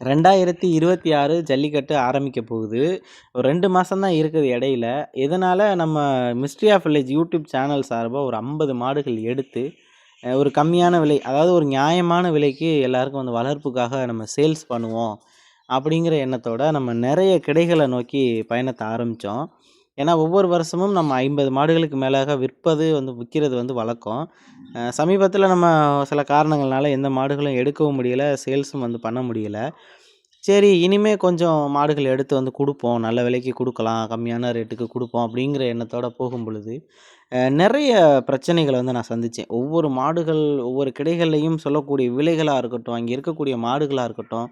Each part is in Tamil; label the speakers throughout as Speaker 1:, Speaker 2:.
Speaker 1: ரெண்டாயிரத்தி இருபத்தி ஆறு ஜல்லிக்கட்டு ஆரம்பிக்க போகுது. ஒரு ரெண்டு மாதம் தான் இருக்குது இடையில. இதனால் நம்ம mystery of village YouTube channel சார்பாக ஒரு ஐம்பது மாடுகள் எடுத்து ஒரு கம்மியான விலை அதாவது ஒரு நியாயமான விலைக்கு எல்லாருக்கும் வந்து வளர்ப்புக்காக நம்ம சேல்ஸ் பண்ணுவோம் அப்படிங்கிற எண்ணத்தோடு நம்ம நிறைய கிடைகளை நோக்கி பயணத்தை ஆரம்பித்தோம் ஏன்னா ஒவ்வொரு வருஷமும் நம்ம ஐம்பது மாடுகளுக்கு மேலாக விற்பது வந்து விற்கிறது வந்து வழக்கம். சமீபத்தில் நம்ம சில காரணங்கள்னால எந்த மாடுகளும் எடுக்கவும் முடியல சேல்ஸும் வந்து பண்ண முடியல. சரி இனிமே கொஞ்சம் மாடுகள் எடுத்து வந்து கொடுப்போம். நல்ல விலைக்கு கொடுக்கலாம் கம்மியான ரேட்டுக்கு கொடுப்போம் அப்படிங்கிற எண்ணத்தோட போகும் பொழுது நிறைய பிரச்சனைகளை வந்து நான் சந்தித்தேன். ஒவ்வொரு மாடுகள் ஒவ்வொரு கிடைகள்லையும் சொல்லக்கூடிய விலைகளாக இருக்கட்டும் அங்கே இருக்கக்கூடிய மாடுகளாக இருக்கட்டும்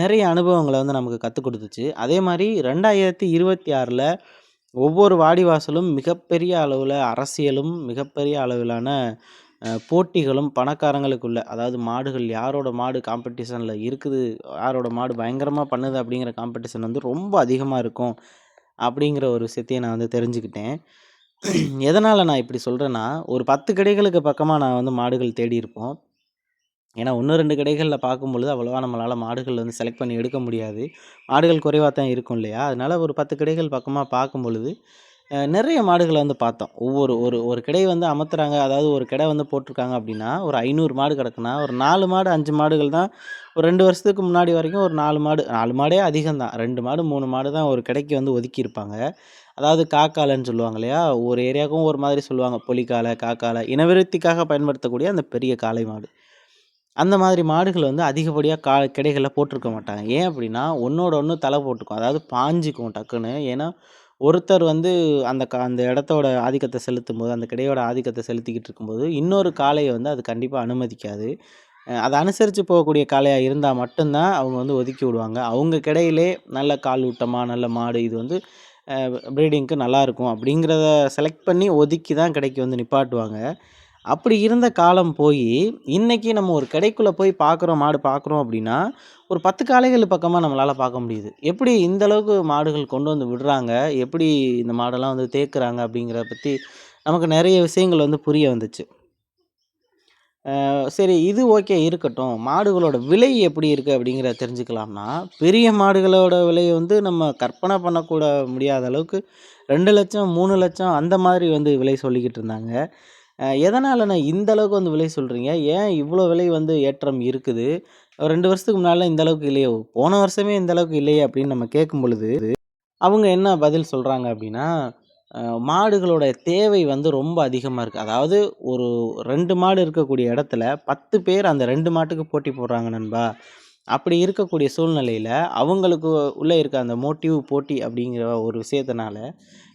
Speaker 1: நிறைய அனுபவங்களை வந்து நமக்கு கற்றுக் கொடுத்துச்சு. அதே மாதிரி ரெண்டாயிரத்தி இருபத்தி ஆறில் ஒவ்வொரு வாடிவாசலும் மிகப்பெரிய அளவில் அரசியலும் மிகப்பெரிய அளவிலான போட்டிகளும் பணக்காரங்களுக்குள்ள அதாவது மாடுகள் யாரோட மாடு காம்படிஷனில் இருக்குது யாரோட மாடு பயங்கரமாக பண்ணுது அப்படிங்கிற காம்படிஷன் வந்து ரொம்ப அதிகமாக இருக்கும் அப்படிங்கிற ஒரு விஷயத்தையும் நான் வந்து தெரிஞ்சுக்கிட்டேன். எதனால் நான் இப்படி சொல்கிறேன்னா ஒரு பத்து கடைகளுக்கு பக்கமாக நான் வந்து மாடுகள் தேடி இருப்போம் ஏன்னா ஒன்று ரெண்டு கடைகளில் பார்க்கும்பொழுது அவ்வளோவா நம்மளால் மாடுகள் வந்து செலக்ட் பண்ணி எடுக்க முடியாது. மாடுகள் குறைவாக தான் இருக்கும் இல்லையா? அதனால ஒரு பத்து கடைகள் பக்கமாக பார்க்கும் பொழுது நிறைய மாடுகளை வந்து பார்த்தோம். ஒவ்வொரு ஒரு ஒரு கடை வந்து அமர்த்துறாங்க அதாவது ஒரு கடை வந்து போட்டிருக்காங்க அப்படின்னா ஒரு ஐநூறு மாடு கிடக்குன்னா ஒரு நாலு மாடு அஞ்சு மாடுகள் தான் ஒரு ரெண்டு வருஷத்துக்கு முன்னாடி வரைக்கும் ஒரு நாலு மாடு நாலு மாடே அதிகம் தான். ரெண்டு மாடு மூணு மாடு தான் ஒரு கடைக்கு வந்து ஒதுக்கியிருப்பாங்க அதாவது காக்காலன்னு சொல்லுவாங்க இல்லையா? ஒரு ஏரியாவுக்கும் ஒரு மாதிரி சொல்லுவாங்க. பொலிக்காலை காக்காலை இனவிருத்திக்காக பயன்படுத்தக்கூடிய அந்த பெரிய காளை மாடு. அந்த மாதிரி மாடுகள் வந்து அதிகப்படியாக கா கிடைகளில் போட்டிருக்க மாட்டாங்க. ஏன் அப்படின்னா ஒன்றோட ஒன்று தலை போட்டுக்கும். அதாவது பாஞ்சிக்கும் டக்குன்னு. ஏன்னா ஒருத்தர் வந்து அந்த கா அந்த இடத்தோட ஆதிக்கத்தை செலுத்தும் போது அந்த கிடையோட ஆதிக்கத்தை செலுத்திக்கிட்டு இருக்கும்போது இன்னொரு காளையை வந்து அது கண்டிப்பாக அனுமதிக்காது. அதை அனுசரித்து போகக்கூடிய காளையாக இருந்தால் மட்டும்தான் அவங்க வந்து ஒதுக்கி விடுவாங்க. அவங்க கிடையிலே நல்ல கால் ஊட்டமாக நல்ல மாடு இது வந்து ப்ரீடிங்க்கு நல்லாயிருக்கும் அப்படிங்கிறத செலக்ட் பண்ணி ஒதுக்கி தான் கிடைக்கு வந்து நிப்பாட்டுவாங்க. அப்படி இருந்த காலம் போய் இன்றைக்கி நம்ம ஒரு கடைக்குள்ளே போய் பார்க்குறோம் மாடு பார்க்குறோம் அப்படின்னா ஒரு பத்து காளைகள் பக்கமாக நம்மளால் பார்க்க முடியுது. எப்படி இந்தளவுக்கு மாடுகள் கொண்டு வந்து விடுறாங்க? எப்படி இந்த மாடெல்லாம் வந்து தேக்குறாங்க அப்படிங்கிறத பற்றி நமக்கு நிறைய விஷயங்கள் வந்து புரிய வந்துச்சு. சரி இது ஓகே இருக்கட்டும். மாடுகளோட விலை எப்படி இருக்குது அப்படிங்கிறத தெரிஞ்சுக்கலாம்னா பெரிய மாடுகளோட விலை வந்து நம்ம கற்பனை பண்ணக்கூட முடியாத அளவுக்கு ரெண்டு லட்சம் மூணு லட்சம் அந்த மாதிரி வந்து விலை சொல்லிக்கிட்டு இருந்தாங்க. எதனாலண்ணா இந்த அளவுக்கு வந்து விலை சொல்கிறீங்க ஏன் இவ்வளோ விலை வந்து ஏற்றம் இருக்குது? ஒரு ரெண்டு வருஷத்துக்கு முன்னால் இந்த அளவுக்கு இல்லையோ? போன வருஷமே இந்த அளவுக்கு இல்லையே அப்படின்னு நம்ம கேட்கும் பொழுது அவங்க என்ன பதில் சொல்கிறாங்க அப்படின்னா மாடுகளோட தேவை வந்து ரொம்ப அதிகமாக இருக்குது அதாவது ஒரு ரெண்டு மாடு இருக்கக்கூடிய இடத்துல பத்து பேர் அந்த ரெண்டு மாட்டுக்கு போட்டி போடுறாங்க நண்பா. அப்படி இருக்கக்கூடிய சூழ்நிலையில் அவங்களுக்கு உள்ளே இருக்க அந்த மோட்டிவ் போட்டி அப்படிங்கிற ஒரு விஷயத்தினால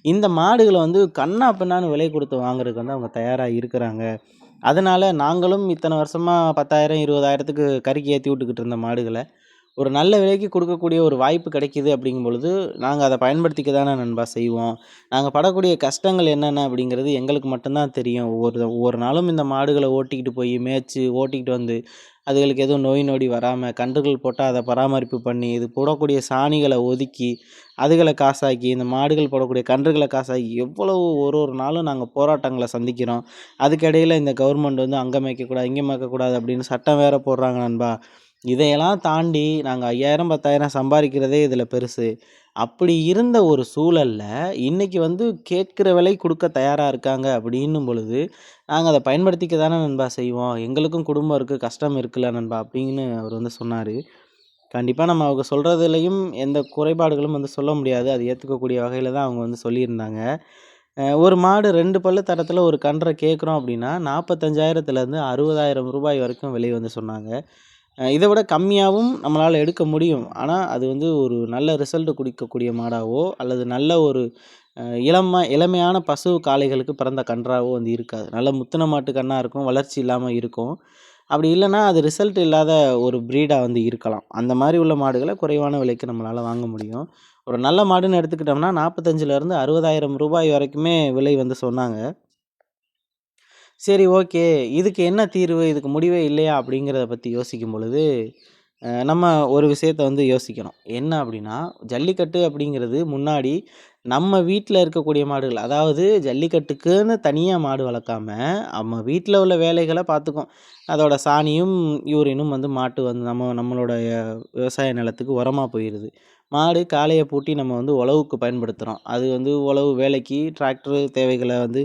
Speaker 1: இந்த மாடுகளை வந்து கண்ணா பின்னான்னு விலை கொடுத்து வாங்குறதுக்கு வந்து அவங்க தயாராக இருக்கிறாங்க. அதனால் நாங்களும் இத்தனை வருஷமாக பத்தாயிரம் இருபதாயிரத்துக்கு கறிக்கு ஏற்றி விட்டுக்கிட்டு இருந்த மாடுகளை ஒரு நல்ல விலைக்கு கொடுக்கக்கூடிய ஒரு வாய்ப்பு கிடைக்கிது அப்படிங்கும் பொழுது நாங்கள் அதை பயன்படுத்திக்க தானே நண்பா செய்வோம். நாங்கள் படக்கூடிய கஷ்டங்கள் என்னென்ன அப்படிங்கிறது எங்களுக்கு மட்டும்தான் தெரியும். ஒவ்வொரு ஒவ்வொரு நாளும் இந்த மாடுகளை ஓட்டிக்கிட்டு போய் மேய்ச்சி ஓட்டிக்கிட்டு வந்து அதுகளுக்கு எதுவும் நோய் நொடி வராமல் கன்றுகள் போட்டால் அதை பராமரிப்பு பண்ணி இது போடக்கூடிய சாணிகளை ஒதுக்கி அதுகளை காசாக்கி இந்த மாடுகள் போடக்கூடிய கன்றுகளை காசாக்கி எவ்வளவு ஒரு ஒரு நாளும் நாங்கள் போராட்டங்களை சந்திக்கிறோம். அதுக்கிடையில் இந்த கவர்மெண்ட் வந்து அங்கே மேய்க்கக்கூடாது இங்கே மேய்க்கக்கூடாது அப்படின்னு சட்டம் வேறு போடுறாங்க நண்பா. இதையெல்லாம் தாண்டி நாங்கள் ஐயாயிரம் பத்தாயிரம் சம்பாதிக்கிறதே இதில் பெருசு. அப்படி இருந்த ஒரு சூழல்ல இன்றைக்கி வந்து கேட்குற விலை கொடுக்க தயாராக இருக்காங்க அப்படின்னும் பொழுது நாங்கள் அதை பயன்படுத்திக்க தானே நண்பா செய்வோம். எங்களுக்கும் குடும்பம் இருக்குது கஷ்டம் இருக்குல்ல நண்பா அப்படின்னு அவர் வந்து சொன்னார். கண்டிப்பாக நம்ம அவங்க சொல்கிறதுலையும் எந்த குறைபாடுகளும் வந்து சொல்ல முடியாது. அது ஏற்றுக்கக்கூடிய வகையில் தான் அவங்க வந்து சொல்லியிருந்தாங்க. ஒரு மாடு ரெண்டு பல்லு தரத்தில் ஒரு கன்றை கேட்குறோம் அப்படின்னா நாற்பத்தஞ்சாயிரத்துலேருந்து அறுபதாயிரம் ரூபாய் வரைக்கும் விலை வந்து சொன்னாங்க. இதை விட கம்மியாகவும் நம்மளால் எடுக்க முடியும். ஆனால் அது வந்து ஒரு நல்ல ரிசல்ட்டு குடிக்கக்கூடிய மாடாவோ அல்லது நல்ல ஒரு இளமை இளம இளமையான பசு காளைகளுக்கு பிறந்த கன்றாவோ வந்து இருக்காது. நல்ல முத்தின மாட்டு கன்னாக இருக்கும் வளர்ச்சி இல்லாமல் இருக்கும். அப்படி இல்லைன்னா அது ரிசல்ட் இல்லாத ஒரு ப்ரீடாக வந்து இருக்கலாம். அந்த மாதிரி உள்ள மாடுகளை குறைவான விலைக்கு நம்மளால் வாங்க முடியும். ஒரு நல்ல மாடுன்னு எடுத்துக்கிட்டோம்னா நாற்பத்தஞ்சிலேருந்து அறுபதாயிரம் ரூபாய் வரைக்குமே விலை வந்து சொன்னாங்க. சரி ஓகே. இதுக்கு என்ன தீர்வு? இதுக்கு முடிவே இல்லையா? அப்படிங்கிறத பற்றி யோசிக்கும் பொழுது நம்ம ஒரு விஷயத்த வந்து யோசிக்கணும். என்ன அப்படின்னா ஜல்லிக்கட்டு அப்படிங்கிறது முன்னாடி நம்ம வீட்டில் இருக்கக்கூடிய மாடுகள் அதாவது ஜல்லிக்கட்டுக்குன்னு தனியாக மாடு வளர்க்காம, நம்ம வீட்டில் உள்ள வேலைகளை பார்த்துக்கும். அதோட சாணியும், யூரினும் வந்து மாட்டு வந்து நம்ம நம்மளோட விவசாய நிலத்துக்கு உரமாக போயிடுது மாடு காளையை பூட்டி நம்ம வந்து உழவுக்கு பயன்படுத்துகிறோம் அது வந்து உழவு வேலைக்கு டிராக்டர் தேவைகளை வந்து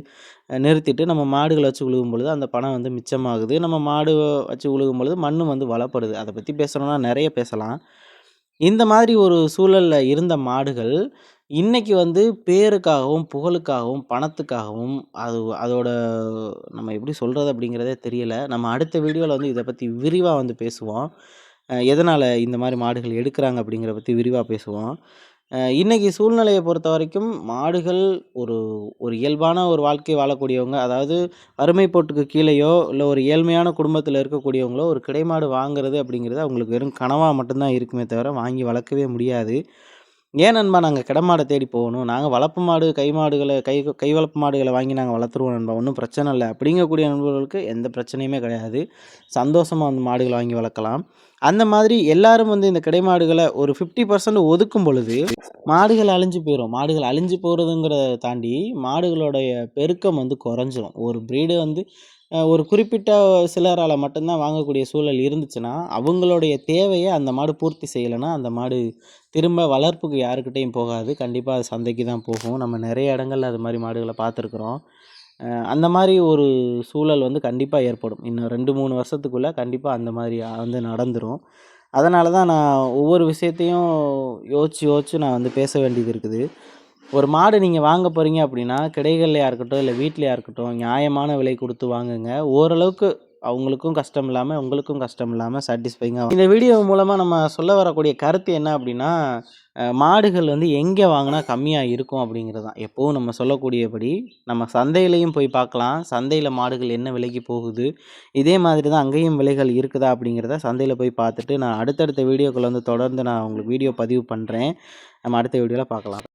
Speaker 1: நிறுத்திட்டு நம்ம மாடுகளை வச்சு உழுகும் பொழுது, அந்த பணம் வந்து மிச்சமாகுது. நம்ம மாடு வச்சு உழுகும் பொழுது மண்ணும் வந்து வளப்படுது. அதை பற்றி பேசணும்னா நிறைய பேசலாம். இந்த மாதிரி ஒரு சூழலில் இருந்த மாடுகள், இன்றைக்கி வந்து பேருக்காகவும், புகழுக்காகவும், பணத்துக்காகவும் அது அதோட நம்ம எப்படி சொல்கிறது அப்படிங்கிறதே தெரியல. நம்ம அடுத்த வீடியோவில் வந்து இதை பற்றி விரிவாக வந்து பேசுவோம். எதனால் இந்த மாதிரி மாடுகள் எடுக்கிறாங்க அப்படிங்கிறத பற்றி விரிவாக பேசுவோம். இன்றைக்கி சூழ்நிலையை பொறுத்த வரைக்கும் மாடுகள் ஒரு ஒரு இயல்பான ஒரு வாழ்க்கை வாழக்கூடியவங்க, அதாவது வறுமை போட்டுக்கு கீழேயோ இல்லை ஒரு ஏழ்மையான குடும்பத்தில் இருக்கக்கூடியவங்களோ, ஒரு கிடைமாடு வாங்குறது அப்படிங்கிறது அவங்களுக்கு வெறும் கனவாக மட்டும்தான் இருக்குமே தவிர, வாங்கி வளர்க்கவே முடியாது. ஏன் நண்பா நாங்கள் கிடமாடை தேடி போகணும். நாங்கள் வளர்ப்பு மாடு, கை மாடுகளை கை கை வளர்ப்பு மாடுகளை வாங்கி நாங்கள் வளர்த்துருவோம் நண்பா. ஒன்றும் பிரச்சனை இல்லை அப்படிங்கக்கூடிய நண்பர்களுக்கு எந்த பிரச்சனையுமே கிடையாது. சந்தோஷமாக வந்து மாடுகளை வாங்கி வளர்க்கலாம். அந்த மாதிரி எல்லாரும் வந்து இந்த கிடைமாடுகள ஒரு 50% ஒதுக்கும் பொழுது, மாடுகள் அழிஞ்சு போயிடும் மாடுகள் அழிஞ்சு போகிறதுங்கிறத தாண்டி, மாடுகளுடைய பெருக்கம் வந்து குறைஞ்சிரும். ஒரு ப்ரீடு வந்து ஒரு குறிப்பிட்ட சிலரால் மட்டும்தான் வாங்கக்கூடிய சூழல் இருந்துச்சுன்னா, அவங்களுடைய தேவையை அந்த மாடு பூர்த்தி செய்யலைன்னா அந்த மாடு திரும்ப வளர்ப்புக்கு யாருக்கிட்டேயும் போகாது. கண்டிப்பாக அது சந்தைக்கு தான் போகும். நம்ம நிறைய இடங்கள்ல அது மாதிரி மாடுகளை பார்த்துருக்குறோம். அந்த மாதிரி ஒரு சூழல் வந்து கண்டிப்பாக ஏற்படும். இன்னும் ரெண்டு மூணு வருஷத்துக்குள்ளே கண்டிப்பாக அந்த மாதிரி வந்து நடந்துடும் அதனால தான் நான் ஒவ்வொரு விஷயத்தையும் யோசிச்சு, யோசிச்சு நான் வந்து பேச வேண்டியது இருக்குது. ஒரு மாடு நீங்கள் வாங்க போகிறீங்க அப்படின்னா, கிடைகள்லையாக இருக்கட்டும், இல்லை வீட்லையாக இருக்கட்டும், நியாயமான விலை கொடுத்து வாங்குங்க. ஓரளவுக்கு அவங்களுக்கும் கஷ்டம் இல்லாமல் உங்களுக்கும் கஷ்டம் இல்லாமல் சாட்டிஸ்ஃபைங்காக இந்த வீடியோ மூலமாக நம்ம சொல்ல வரக்கூடிய கருத்து என்ன அப்படின்னா, மாடுகள் வந்து எங்கே வாங்கினா கம்மியாக இருக்கும் அப்படிங்கிறது தான். எப்போவும் நம்ம சொல்லக்கூடியபடி, நம்ம சந்தையிலையும் போய் பார்க்கலாம். சந்தையில் மாடுகள் என்ன விலைக்கு போகுது, இதே மாதிரி தான் அங்கேயும் விலைகள் இருக்குதா அப்படிங்கிறத சந்தையில் போய் பார்த்துட்டு, நான் அடுத்தடுத்த வீடியோக்கள் வந்து தொடர்ந்து நான் உங்களுக்கு வீடியோ பதிவு பண்ணுறேன் நம்ம அடுத்த வீடியோவில் பார்க்கலாம்.